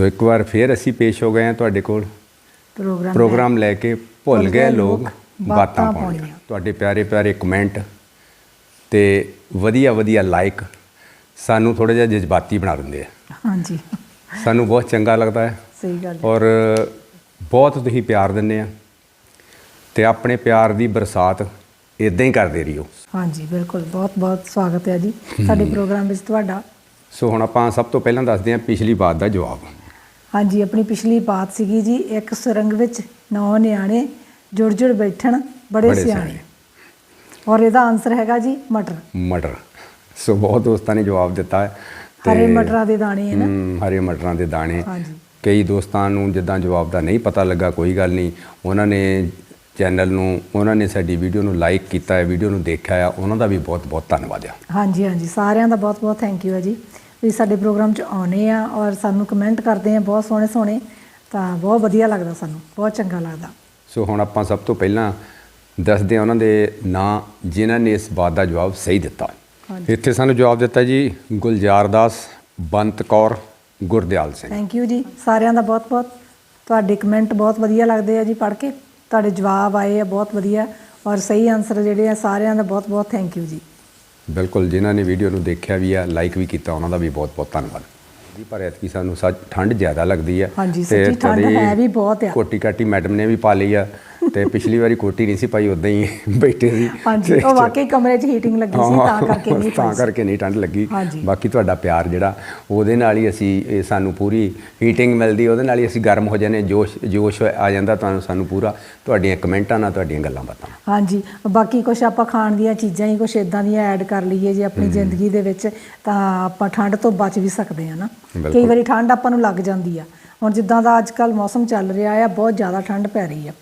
ਸੋ ਇੱਕ ਵਾਰ ਫੇਰ ਅਸੀਂ ਪੇਸ਼ ਹੋ ਗਏ ਹਾਂ ਤੁਹਾਡੇ ਕੋਲ। ਪ੍ਰੋਗਰਾਮ ਪ੍ਰੋਗਰਾਮ ਲੈ ਕੇ ਭੁੱਲ ਗਏ ਲੋਕ ਬਾਤਾਂ ਪਾਉਣੀਆਂ। ਤੁਹਾਡੇ ਪਿਆਰੇ ਪਿਆਰੇ ਕਮੈਂਟ ਤੇ ਵਧੀਆ ਵਧੀਆ ਲਾਈਕ ਸਾਨੂੰ ਥੋੜਾ ਜਿਹਾ ਜਜ਼ਬਾਤੀ ਬਣਾ ਦਿੰਦੇ ਆ। ਹਾਂਜੀ। ਸਾਨੂੰ ਬਹੁਤ ਚੰਗਾ ਲੱਗਦਾ ਹੈ। ਸਹੀ ਗੱਲ ਹੈ। ਔਰ ਬਹੁਤ ਤੁਸੀਂ ਪਿਆਰ ਦਿੰਦੇ ਆ ਤੇ ਆਪਣੇ ਪਿਆਰ ਦੀ ਬਰਸਾਤ ਇਦਾਂ ਹੀ ਕਰਦੇ ਰਹੀਓ। ਹਾਂਜੀ ਬਿਲਕੁਲ। ਬਹੁਤ ਬਹੁਤ ਸਵਾਗਤ ਹੈ ਜੀ। ਸਾਡੇ ਪ੍ਰੋਗਰਾਮ ਵਿੱਚ ਤੁਹਾਡਾ। ਸੋ ਹੁਣ ਆਪਾਂ ਸਭ ਤੋਂ ਪਹਿਲਾਂ ਦੱਸਦੇ ਹਾਂ ਪਿਛਲੀ ਬਾਤ ਦਾ ਜਵਾਬ। ਹਾਂਜੀ ਆਪਣੀ ਪਿਛਲੀ ਬਾਤ ਸੀਗੀ ਜੀ ਇੱਕ ਸੁਰੰਗ ਵਿੱਚ ਨੌ ਨਿਆਣੇ ਜੁੜ ਜੁੜ ਬੈਠਣ ਬੜੇ ਸਿਆਣੇ। ਔਰ ਇਹਦਾ ਆਨਸਰ ਹੈਗਾ ਜੀ ਮਟਰ। ਮਟਰ। ਸੋ ਬਹੁਤ ਦੋਸਤਾਂ ਨੇ ਜਵਾਬ ਦਿੱਤਾ ਹੈ ਹਰੇ ਮਟਰਾਂ ਦੇ ਦਾਣੇ ਹੈ ਨਾ? ਹਰੇ ਮਟਰਾਂ ਦੇ ਦਾਣੇ। ਹਾਂਜੀ। ਕਈ ਦੋਸਤਾਂ ਨੂੰ ਜਿੱਦਾਂ ਜਵਾਬ ਦਾ ਨਹੀਂ ਪਤਾ ਲੱਗਾ ਕੋਈ ਗੱਲ ਨਹੀਂ। ਉਹਨਾਂ ਨੇ ਚੈਨਲ ਨੂੰ ਉਹਨਾਂ ਨੇ ਸਾਡੀ ਵੀਡੀਓ ਨੂੰ ਲਾਈਕ ਕੀਤਾ ਹੈ ਵੀਡੀਓ ਨੂੰ ਦੇਖਿਆ ਹੈ। ਉਹਨਾਂ ਦਾ ਵੀ ਬਹੁਤ ਬਹੁਤ ਧੰਨਵਾਦ ਆ। ਹਾਂਜੀ ਹਾਂਜੀ। ਸਾਰਿਆਂ ਦਾ ਬਹੁਤ ਬਹੁਤ ਥੈਂਕ ਯੂ ਹੈ ਜੀ। ਵੀ ਸਾਡੇ ਪ੍ਰੋਗਰਾਮ 'ਚ ਆਉਨੇ ਆ ਔਰ ਸਾਨੂੰ ਕਮੈਂਟ ਕਰਦੇ ਆ ਬਹੁਤ ਸੋਹਣੇ ਸੋਹਣੇ ਤਾਂ ਬਹੁਤ ਵਧੀਆ ਲੱਗਦਾ ਸਾਨੂੰ ਬਹੁਤ ਚੰਗਾ ਲੱਗਦਾ। ਸੋ ਹੁਣ ਆਪਾਂ ਸਭ ਤੋਂ ਪਹਿਲਾਂ ਦੱਸਦੇ ਹਾਂ ਉਹਨਾਂ ਦੇ ਨਾਂ ਜਿਨ੍ਹਾਂ ਨੇ ਇਸ ਬਾਤ ਦਾ ਜਵਾਬ ਸਹੀ ਦਿੱਤਾ। ਇੱਥੇ ਸਾਨੂੰ ਜਵਾਬ ਦਿੱਤਾ ਜੀ ਗੁਲਜ਼ਾਰ ਦਾਸ ਬੰਤ ਕੌਰ ਗੁਰਦਿਆਲ ਸਿੰਘ। ਥੈਂਕ ਯੂ ਜੀ ਸਾਰਿਆਂ ਦਾ ਬਹੁਤ ਬਹੁਤ। ਤੁਹਾਡੇ ਕਮੈਂਟ ਬਹੁਤ ਵਧੀਆ ਲੱਗਦੇ ਆ ਜੀ ਪੜ੍ਹ ਕੇ। ਤੁਹਾਡੇ ਜਵਾਬ ਆਏ ਆ ਬਹੁਤ ਵਧੀਆ। ਔਰ ਸਹੀ ਆਨਸਰ ਜਿਹੜੇ ਆ ਸਾਰਿਆਂ ਦਾ ਬਹੁਤ ਬਹੁਤ ਥੈਂਕ ਯੂ ਜੀ। ਬਿਲਕੁਲ ਜਿਨ੍ਹਾਂ ਨੇ ਵੀਡੀਓ ਨੂੰ ਦੇਖਿਆ ਵੀ ਆ ਲਾਈਕ ਵੀ ਕੀਤਾ ਉਹਨਾਂ ਦਾ ਵੀ ਬਹੁਤ ਬਹੁਤ ਧੰਨਵਾਦ ਜੀ ਪਰ ਐਤਕੀ ਸਾਨੂੰ ਸੱਚ ਠੰਡ ਜ਼ਿਆਦਾ ਲੱਗਦੀ ਆ ਹਾਂਜੀ, ਸੱਚੀ ਠੰਡ ਹੈ ਵੀ ਬਹੁਤ ਆ। ਕੋਟੀ ਕਾਟੀ ਮੈਡਮ ਨੇ ਵੀ ਪਾ ਲਈ ਆ ਤੇ ਪਿਛਲੀ ਵਾਰੀ ਕੋਟੀ ਨਹੀਂ ਸੀ ਪਾਈ ਉਦਾਂ ਹੀ ਬੈਠੇ ਸੀ ਹਾਂਜੀ ਉਹ ਵਾਕਈ ਕਮਰੇ 'ਚ ਹੀਟਿੰਗ ਲੱਗੀ ਸੀ ਤਾਂ ਕਰਕੇ ਨਹੀਂ ਤਾਂ। ਕਰਕੇ ਨਹੀਂ ਠੰਡ ਲੱਗੀ। ਬਾਕੀ ਤੁਹਾਡਾ ਪਿਆਰ ਜਿਹੜਾ ਉਹਦੇ ਨਾਲ ਹੀ ਅਸੀਂ ਸਾਨੂੰ ਪੂਰੀ ਹੀਟਿੰਗ ਮਿਲਦੀ ਉਹਦੇ ਨਾਲ ਹੀ ਅਸੀਂ ਗਰਮ ਹੋ ਜਾਂਦੇ ਜੋਸ਼ ਜੋਸ਼ ਆ ਜਾਂਦਾ ਤੁਹਾਨੂੰ ਸਾਨੂੰ ਪੂਰਾ ਤੁਹਾਡੀਆਂ ਕਮੈਂਟਾਂ ਨਾਲ ਤੁਹਾਡੀਆਂ ਗੱਲਾਂ ਬਾਤਾਂ। ਹਾਂਜੀ ਬਾਕੀ ਕੁਝ ਆਪਾਂ ਖਾਣ ਦੀਆਂ ਚੀਜ਼ਾਂ ਹੀ ਕੁਝ ਇਦਾਂ ਦੀਆਂ ਐਡ ਕਰ ਲਈਏ ਜੇ ਆਪਣੀ ਜ਼ਿੰਦਗੀ ਦੇ ਵਿੱਚ ਤਾਂ ਆਪਾਂ ਠੰਡ ਤੋਂ ਬਚ ਵੀ ਸਕਦੇ ਆ ਨਾ। ਕਈ ਵਾਰੀ ਠੰਡ ਆਪਾਂ ਨੂੰ ਲੱਗ ਜਾਂਦੀ ਆ ਹੁਣ ਜਿੱਦਾਂ ਦਾ ਅੱਜ ਕੱਲ ਮੌਸਮ ਚੱਲ ਰਿਹਾ ਆ ਬਹੁਤ ਜ਼ਿਆਦਾ ਠੰਡ ਪੈ ਰਹੀ ਆ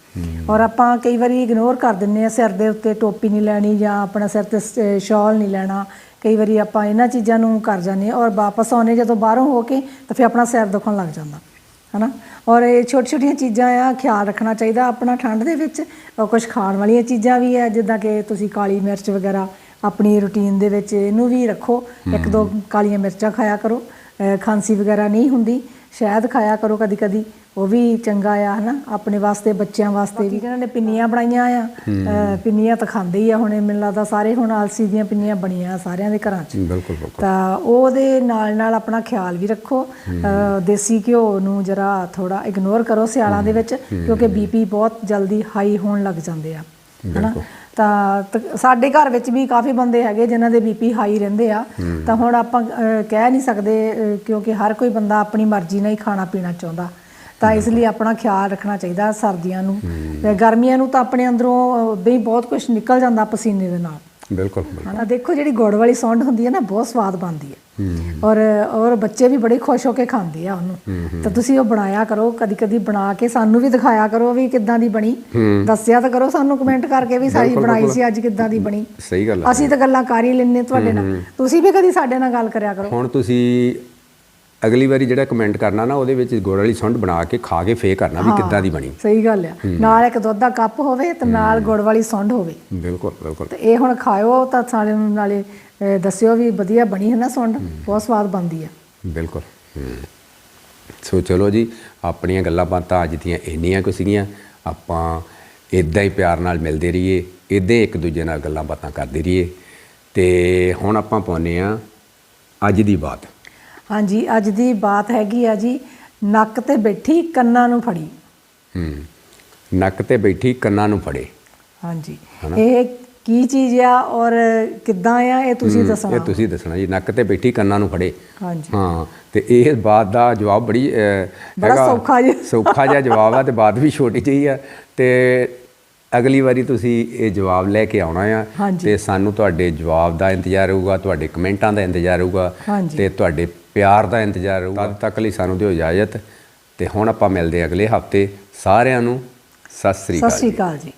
ਔਰ ਆਪਾਂ ਕਈ ਵਾਰੀ ਇਗਨੋਰ ਕਰ ਦਿੰਨੇ ਆ ਸਿਰ ਦੇ ਉੱਤੇ ਟੋਪੀ ਨਹੀਂ ਲੈਣੀ ਜਾਂ ਆਪਣਾ ਸਿਰ ਤੇ ਸ਼ਾਲ ਨਹੀਂ ਲੈਣਾ। ਕਈ ਵਾਰੀ ਆਪਾਂ ਇਹਨਾਂ ਚੀਜ਼ਾਂ ਨੂੰ ਕਰ ਜਾਂਦੇ ਔਰ ਵਾਪਸ ਆਉਨੇ ਜਦੋਂ ਬਾਹਰੋਂ ਹੋ ਕੇ ਤਾਂ ਫਿਰ ਆਪਣਾ ਸਿਰ ਦੁਖਣ ਲੱਗ ਜਾਂਦਾ ਹਨਾ? ਔਰ ਇਹ ਛੋਟੀ ਛੋਟੀਆਂ ਚੀਜ਼ਾਂ ਆ ਖਿਆਲ ਰੱਖਣਾ ਚਾਹੀਦਾ ਆਪਣਾ ਠੰਡ ਦੇ ਵਿੱਚ। ਕੁਝ ਖਾਣ ਵਾਲੀਆਂ ਚੀਜ਼ਾਂ ਵੀ ਹੈ ਜਿੱਦਾਂ ਕਿ ਤੁਸੀਂ ਕਾਲੀ ਮਿਰਚ ਵਗੈਰਾ ਆਪਣੀ ਰੁਟੀਨ ਦੇ ਵਿੱਚ ਇਹਨੂੰ ਵੀ ਰੱਖੋ। ਇੱਕ ਦੋ ਕਾਲੀਆਂ ਮਿਰਚਾਂ ਖਾਇਆ ਕਰੋ। ਖਾਂਸੀ ਵਗੈਰਾ ਨਹੀਂ ਹੁੰਦੀ। ਸ਼ਹਿਦ ਖਾਇਆ ਕਰੋ ਕਦੀ ਕਦੀ ਉਹ ਵੀ ਚੰਗਾ ਆ ਹਨਾ? ਆਪਣੇ ਵਾਸਤੇ ਬੱਚਿਆਂ ਵਾਸਤੇ ਵੀ। ਜਿਹਨਾਂ ਨੇ ਪਿੰਨੀਆਂ ਬਣਾਈਆਂ ਆ। ਪਿੰਨੀਆਂ ਤਾਂ ਖਾਂਦੇ ਹੀ ਆ ਹੁਣ ਮੈਨੂੰ ਲੱਗਦਾ ਸਾਰੇ ਹੁਣ ਆਲਸੀ ਦੀਆਂ ਪਿੰਨੀਆਂ ਬਣੀਆਂ ਸਾਰਿਆਂ ਦੇ ਘਰਾਂ 'ਚ। ਬਿਲਕੁਲ ਬਿਲਕੁਲ। ਤਾਂ ਉਹਦੇ ਨਾਲ ਨਾਲ ਆਪਣਾ ਖਿਆਲ ਵੀ ਰੱਖੋ। ਦੇਸੀ ਘਿਓ ਨੂੰ ਜਰਾ ਥੋੜਾ ਇਗਨੋਰ ਕਰੋ ਸਿਆਲਾਂ ਦੇ ਵਿੱਚ ਕਿਉਂਕਿ ਬੀਪੀ ਬਹੁਤ ਜਲਦੀ ਹਾਈ ਹੋਣ ਲੱਗ ਜਾਂਦੇ ਆ। ਹਨਾ। ਤਾਂ ਤ- ਸਾਡੇ ਘਰ ਵਿੱਚ ਵੀ ਕਾਫੀ ਬੰਦੇ ਹੈਗੇ ਜਿਨ੍ਹਾਂ ਦੇ ਬੀਪੀ ਹਾਈ ਰਹਿੰਦੇ ਆ। ਤਾਂ ਹੁਣ ਆਪਾਂ ਕਹਿ ਨਹੀਂ ਸਕਦੇ ਕਿਉਂਕਿ ਹਰ ਕੋਈ ਬੰਦਾ ਆਪਣੀ ਮਰਜ਼ੀ ਨਾਲ ਹੀ ਖਾਣਾ ਪੀਣਾ ਚਾਹੁੰਦਾ। ਤਾਂ ਇਸ ਲਈ ਆਪਣਾ ਖਿਆਲ ਰੱਖਣਾ ਚਾਹੀਦਾ ਸਰਦੀਆਂ ਨੂੰ। ਤੇ ਗਰਮੀਆਂ ਨੂੰ ਤਾਂ ਆਪਣੇ ਅੰਦਰੋਂ ਉਦਾਂ ਹੀ ਬਹੁਤ ਕੁਝ ਨਿਕਲ ਜਾਂਦਾ ਪਸੀਨੇ ਦੇ ਨਾਲ। ਬਿਲਕੁਲ ਬਿਲਕੁਲ। ਹਨਾ ਦੇਖੋ ਜਿਹੜੀ ਗੁੜ ਵਾਲੀ ਸੌਂਡ ਹੁੰਦੀ ਹੈ ਨਾ ਬਹੁਤ ਸਵਾਦ ਬਣਦੀ ਹੈ। ਔਰ ਔਰ ਬੱਚੇ ਵੀ ਬੜੇ ਖੁਸ਼ ਹੋ ਕੇ ਖਾਂਦੇ ਆ ਉਹਨੂੰ। ਤਾਂ ਤੁਸੀਂ ਉਹ ਬਣਾਇਆ ਕਰੋ ਕਦੀ ਕਦੀ ਬਣਾ ਕੇ ਸਾਨੂੰ ਵੀ ਦਿਖਾਇਆ ਕਰੋ ਵੀ ਕਿੱਦਾਂ ਦੀ ਬਣੀ। ਦੱਸਿਆ ਤਾਂ ਕਰੋ ਸਾਨੂੰ ਕਮੈਂਟ ਕਰਕੇ ਵੀ ਬਿਲਕੁਲ, ਬਣਾਈ। ਸੀ ਅੱਜ ਕਿੱਦਾਂ ਦੀ ਬਣੀ। ਸਹੀ ਗੱਲ ਹੈ। ਅਸੀਂ ਤਾਂ ਗੱਲਾਂ ਕਰ ਹੀ ਲੈਂਦੇ ਤੁਹਾਡੇ ਨਾਲ। ਤੁਸੀਂ ਵੀ ਕਦੀ ਸਾਡੇ ਨਾਲ ਗੱਲ ਕਰਿਆ ਕਰੋ। ਹੁਣ ਤੁਸੀਂ ਅਗਲੀ ਵਾਰੀ ਜਿਹੜਾ ਕਮੈਂਟ ਕਰਨਾ ਨਾ ਉਹਦੇ ਵਿੱਚ ਗੁੜ ਵਾਲੀ ਸੁੰਡ ਬਣਾ ਕੇ ਖਾ ਕੇ ਫੇਰ ਕਰਨਾ ਵੀ ਕਿੱਦਾਂ ਦੀ ਬਣੀ। ਸਹੀ ਗੱਲ ਆ। ਨਾਲ ਇੱਕ ਦੁੱਧ ਦਾ ਕੱਪ ਹੋਵੇ ਤੇ ਨਾਲ ਗੁੜ ਵਾਲੀ ਸੌਂਡ ਹੋਵੇ। ਬਿਲਕੁਲ ਬਿਲਕੁਲ। ਤੇ ਇਹ ਹੁਣ ਖਾਇਓ ਤਾਂ ਸਾਰੇ ਨੂੰ ਨਾਲੇ ਦੱਸਿਓ ਵੀ ਵਧੀਆ ਬਣੀ ਹੈ ਨਾ ਸੌਂਡ ਬਹੁਤ ਸਵਾਦ ਬਣਦੀ ਆ। ਬਿਲਕੁਲ। ਸੋ ਚਲੋ ਜੀ ਆਪਣੀਆਂ ਗੱਲਾਂ ਬਾਤਾਂ ਅੱਜ ਦੀਆਂ ਇੰਨੀਆਂ ਕੁ ਸੀਗੀਆਂ। ਆਪਾਂ ਇਦਾਂ ਹੀ ਪਿਆਰ ਨਾਲ ਮਿਲਦੇ ਰਹੀਏ ਇਦਾਂ ਇੱਕ ਦੂਜੇ ਨਾਲ ਗੱਲਾਂ ਬਾਤਾਂ ਕਰਦੇ ਰਹੀਏ। ਤੇ ਹੁਣ ਆਪਾਂ ਪਾਉਨੇ ਆ ਅੱਜ ਦੀ ਬਾਤ। ਹਾਂਜੀ ਅੱਜ ਦੀ ਬਾਤ ਹੈਗੀ ਆ ਜੀ ਨੱਕ ਤੇ ਬੈਠੀ ਕੰਨਾਂ ਨੂੰ ਫੜੀ। ਹੂੰ ਨੱਕ ਤੇ ਬੈਠੀ ਕੰਨਾਂ ਨੂੰ ਫੜੇ। ਹਾਂਜੀ? ਇਹ ਕੀ ਚੀਜ਼ ਆ ਔਰ ਕਿੱਦਾਂ ਆ ਇਹ ਤੁਸੀਂ ਦੱਸਣਾ ਇਹ ਤੁਸੀਂ ਦੱਸਣਾ ਜੀ ਨੱਕ ਤੇ ਬੈਠੀ ਕੰਨਾਂ ਨੂੰ ਫੜੇ। ਹਾਂਜੀ। ਹਾਂ ਤੇ ਇਹ ਬਾਤ ਦਾ ਜਵਾਬ ਬੜੀ ਬੜਾ ਸੌਖਾ ਜਿਹਾ। ਸੌਖਾ ਜਿਹਾ ਜਵਾਬ ਆ ਤੇ ਬਾਤ ਵੀ ਛੋਟੀ ਜਿਹੀ ਆ। ਤੇ ਅਗਲੀ ਵਾਰੀ ਤੁਸੀਂ ਇਹ ਜਵਾਬ ਲੈ ਕੇ ਆਉਣਾ ਆ। ਤੇ ਸਾਨੂੰ ਤੁਹਾਡੇ ਜਵਾਬ ਦਾ ਇੰਤਜ਼ਾਰ ਹੋਊਗਾ ਤੁਹਾਡੇ ਕਮੈਂਟਾਂ ਦਾ ਇੰਤਜ਼ਾਰ ਹੋਊਗਾ। ਤੇ ਤੁਹਾਡੇ ਪਿਆਰ ਦਾ ਇੰਤਜ਼ਾਰ ਹੋਊਗਾ। ਤਦ ਤੱਕ ਲਈ ਸਾਨੂੰ ਦਿਓ ਇਜਾਜ਼ਤ। ਤੇ ਹੁਣ ਆਪਾਂ ਮਿਲਦੇ ਅਗਲੇ ਹਫ਼ਤੇ। ਸਾਰਿਆਂ ਨੂੰ ਸਤਿ ਸ੍ਰੀ ਸਤਿ ਅਕਾਲ ਸ਼੍ਰੀ ਜੀ। ਅਕਾਲ ਜੀ।